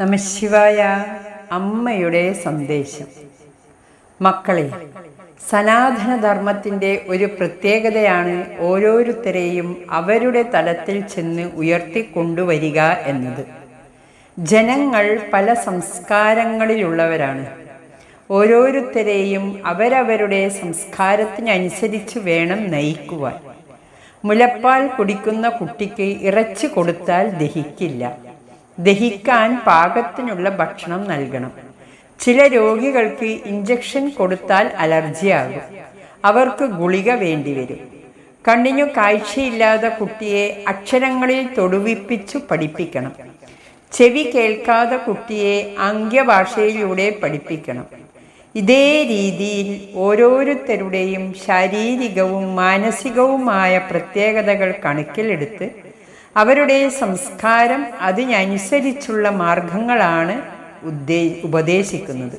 നമശിവായ അമ്മയുടെ സന്ദേശം. മക്കളെ സനാതനധർമ്മത്തിന്റെ ഒരു പ്രത്യേകതയാണ് ഓരോരുത്തരെയും അവരുടെ തലത്തിൽ ചെന്ന് ഉയർത്തിക്കൊണ്ടുവരിക എന്നത്. ജനങ്ങൾ പല സംസ്കാരങ്ങളിലുള്ളവരാണ്. ഓരോരുത്തരെയും അവരവരുടെ സംസ്കാരത്തിനനുസരിച്ച് വേണം നയിക്കുവാൻ. മുലപ്പാൽ കുടിക്കുന്ന കുട്ടിക്ക് ഇറച്ചി കൊടുത്താൽ ദഹിക്കില്ല. ദഹിക്കാൻ പാകത്തിനുള്ള ഭക്ഷണം നൽകണം. ചില രോഗികൾക്ക് ഇഞ്ചക്ഷൻ കൊടുത്താൽ അലർജിയാകും. അവർക്ക് ഗുളിക വേണ്ടിവരും. കണ്ണിനു കാഴ്ചയില്ലാത്ത കുട്ടിയെ അക്ഷരങ്ങളിൽ തൊടുവിപ്പിച്ചു പഠിപ്പിക്കണം. ചെവി കേൾക്കാതെ കുട്ടിയെ അംഗ്യഭാഷയിലൂടെ പഠിപ്പിക്കണം. ഇതേ രീതിയിൽ ഓരോരുത്തരുടെയും ശാരീരികവും മാനസികവുമായ പ്രത്യേകതകൾ കണക്കിലെടുത്ത് അവരുടെ സംസ്കാരം അതിനനുസരിച്ചുള്ള മാർഗങ്ങളാണ് ഉദ്ദേ ഉപദേശിക്കുന്നത്.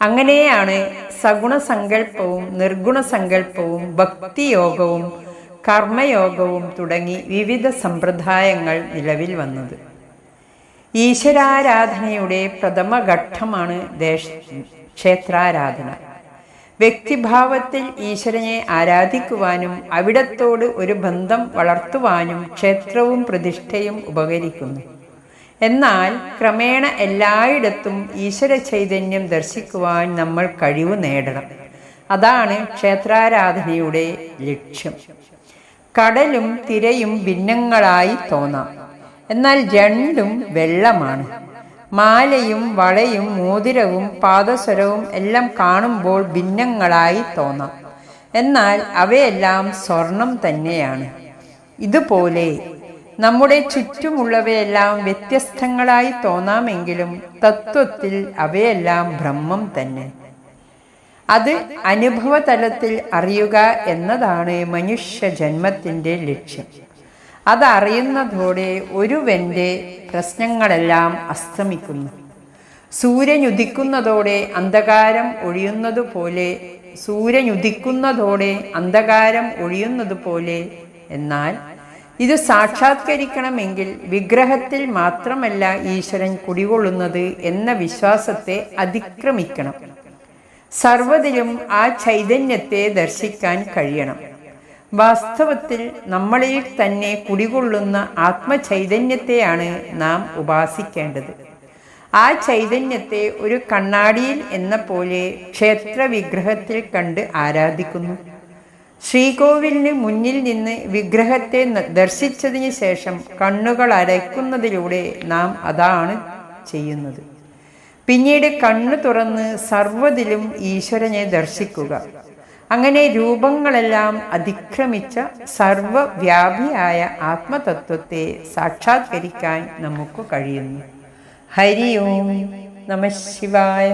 അങ്ങനെയാണ് സഗുണസങ്കല്പവും നിർഗുണസങ്കല്പവും ഭക്തിയോഗവും കർമ്മയോഗവും തുടങ്ങി വിവിധ സമ്പ്രദായങ്ങൾ നിലവിൽ വന്നത്. ഈശ്വരാരാധനയുടെ പ്രഥമ ഘട്ടമാണ് ദേശ ക്ഷേത്രാരാധന. വ്യക്തിഭാവത്തിൽ ഈശ്വരനെ ആരാധിക്കുവാനും അവിടത്തോട് ഒരു ബന്ധം വളർത്തുവാനും ക്ഷേത്രവും പ്രതിഷ്ഠയും ഉപകരിക്കുന്നു. എന്നാൽ ക്രമേണ എല്ലായിടത്തും ഈശ്വര ചൈതന്യം ദർശിക്കുവാൻ നമ്മൾ കഴിവ് നേടണം. അതാണ് ക്ഷേത്രാരാധനയുടെ ലക്ഷ്യം. കടലും തിരയും ഭിന്നങ്ങളായി തോന്നാം. എന്നാൽ രണ്ടും വെള്ളമാണ്. മാലയും വളയും മോതിരവും പാദസ്വരവും എല്ലാം കാണുമ്പോൾ ഭിന്നങ്ങളായി തോന്നാം. എന്നാൽ അവയെല്ലാം സ്വർണം തന്നെയാണ്. ഇതുപോലെ നമ്മുടെ ചുറ്റുമുള്ളവയെല്ലാം വ്യത്യസ്തങ്ങളായി തോന്നാമെങ്കിലും തത്വത്തിൽ അവയെല്ലാം ബ്രഹ്മം തന്നെ. അത് അനുഭവതലത്തിൽ അറിയുക എന്നതാണ് മനുഷ്യ ജന്മത്തിന്റെ ലക്ഷ്യം. അതറിയുന്നതോടെ ഒരുവന്റെ പ്രശ്നങ്ങളെല്ലാം അസ്തമിക്കുന്നു. സൂര്യൻ ഉദിക്കുന്നതോടെ അന്ധകാരം ഒഴിയുന്നതുപോലെ സൂര്യൻ ഉദിക്കുന്നതോടെ അന്ധകാരം ഒഴിയുന്നതുപോലെ. എന്നാൽ ഇത് സാക്ഷാത്കരിക്കണമെങ്കിൽ വിഗ്രഹത്തിൽ മാത്രമല്ല ഈശ്വരൻ കുടികൊള്ളുന്നത് എന്ന വിശ്വാസത്തെ അതിക്രമിക്കണം. സർവതിലും ആ ചൈതന്യത്തെ ദർശിക്കാൻ കഴിയണം. വാസ്തവത്തിൽ നമ്മളിൽ തന്നെ കുടികൊള്ളുന്ന ആത്മചൈതന്യത്തെയാണ് നാം ഉപാസിക്കേണ്ടത്. ആ ചൈതന്യത്തെ ഒരു കണ്ണാടിയിൽ എന്ന പോലെ ക്ഷേത്ര വിഗ്രഹത്തിൽ കണ്ട് ആരാധിക്കുന്നു. ശ്രീകോവിലിന് മുന്നിൽ നിന്ന് വിഗ്രഹത്തെ ദർശിച്ചതിന് ശേഷം കണ്ണുകൾ അരയ്ക്കുന്നതിലൂടെ നാം അതാണ് ചെയ്യുന്നത്. പിന്നീട് കണ്ണു തുറന്ന് സർവതിലും ഈശ്വരനെ ദർശിക്കുക. അങ്ങനെ രൂപങ്ങളെല്ലാം അതിക്രമിച്ച സർവവ്യാപിയായ ആത്മതത്വത്തെ സാക്ഷാത്കരിക്കാൻ നമുക്ക് കഴിയുന്നു. ഹരി ഓം നമ ശിവായ.